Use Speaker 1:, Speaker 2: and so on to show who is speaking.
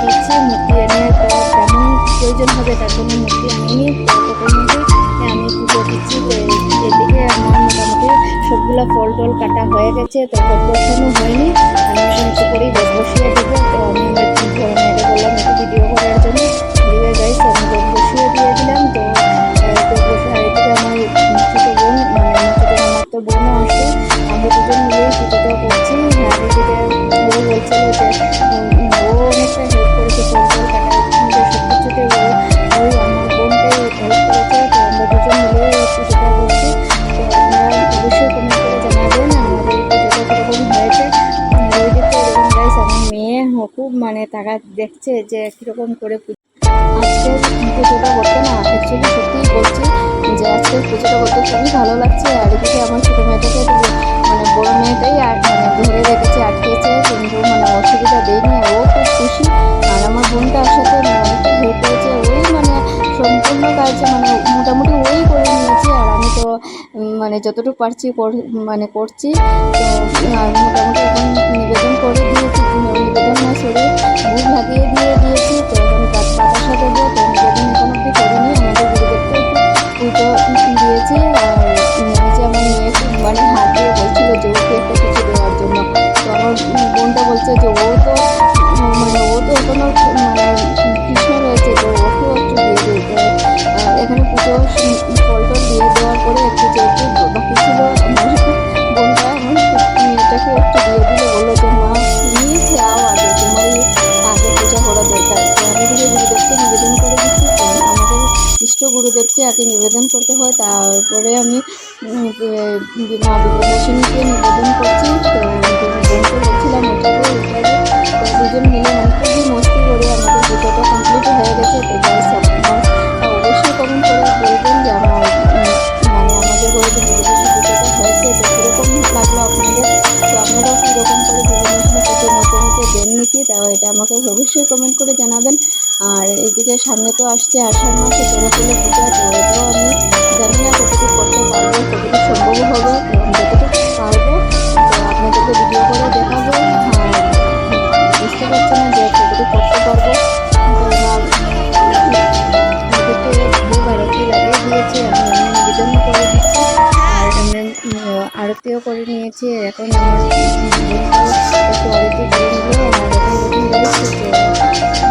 Speaker 1: দিচ্ছি মূর্তি এনে তো তেমন প্রয়োজন হবে তার জন্য মূর্তি আনিনি মধ্যে আমি পুজো দিচ্ছি এদিকে আমার মোটামুটি সবগুলো ফল টল কাটা হয়ে গেছে তো পরিশ্রমও হয়নি আমি কিন্তু করেই দেবো খুব মানে তারা দেখছে যে কীরকম করে আজকে পুজোটা করতে না অ্যাকচুয়ালি সত্যিই বলছি যে আজকে পুজোটা করতে খুবই ভালো লাগছে। আর এদিকে আমার ছোটো মেয়েটাকে মানে বড়ো মেয়েটাই আর মানে ধরে রেখেছে আটকেছে কিন্তু মানে অসুবিধা দেয়নি ও খুব খুশি। আর আমার বোনটার সাথে মানে অনেকটা হেল্প হয়েছে। ওই মানে সম্পূর্ণ কাজ মানে মোটামুটি ওই করে নিয়েছে। আর আমি তো মানে যতটুকু পারছি মানে করছি। তো, আর মোটামুটি নিবেদন করে দিয়েছি। বেগুন মসুরি বুট লাগিয়ে দিয়ে দিয়েছি তো কাছে আগে নিবেদন করতে হয়, তারপরে আমি মা বিপদাসিনীকে নিবেদন করছি, তো বলছিলাম এটাকে দুজন মিলে আর এদিকে সামনে তো আসছে আষাঢ় মাসে কোনো পূজা তো এটাও আমি। জানি না কতটুকু করতে পারব, কতটুকু সম্ভব হবে যতটুকু পারব আপনাদেরকে ভিডিও করে দেখাবো। হ্যাঁ, বুঝতে পারছি না যে কতটুকু করতে পারব। আরতিও করে নিয়েছি, এখন আমার একটু আরতি করে নিল আর এখন